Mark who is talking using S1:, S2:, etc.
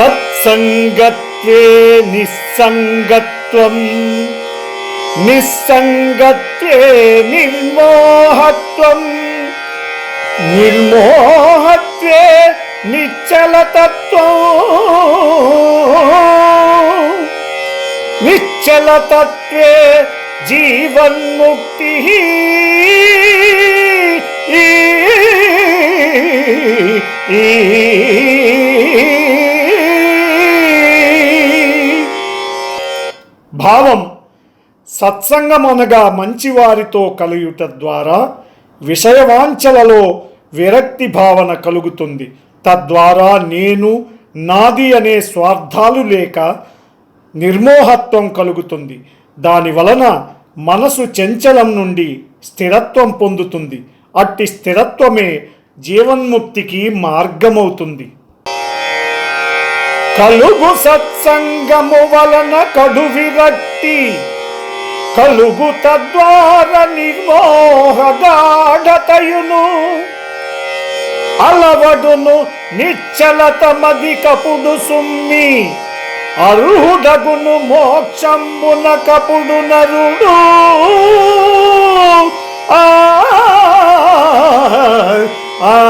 S1: सत्सङ्गत्वे निस्सङ्गत्वम् निस्सङ्गत्वे निर्मोहत्वम्। निर्मोहत्वे निश्चलतत्त्वम्। निश्चलतत्त्वे जीवन्मुक्तिः। ई భావం సత్సంగమనగా మంచివారితో కలుయుట ద్వారా విషయవాంఛలలో విరక్తి భావన కలుగుతుంది. తద్వారా నేను నాది అనే స్వార్థాలు లేక నిర్మోహత్వం కలుగుతుంది. దాని వలన మనసు చంచలం నుండి స్థిరత్వం పొందుతుంది. అట్టి స్థిరత్వమే జీవన్ముక్తికి మార్గమవుతుంది. కలుగు సత్సంగము వలన కడు విరక్తి కలుగు తద్వార నిర్మోహగాఢతయును. అలవడును నిశ్చలత మది కపుడు సుమ్మి. అర్హుడగును మోక్షమున కపుడు నరుడు. ఆ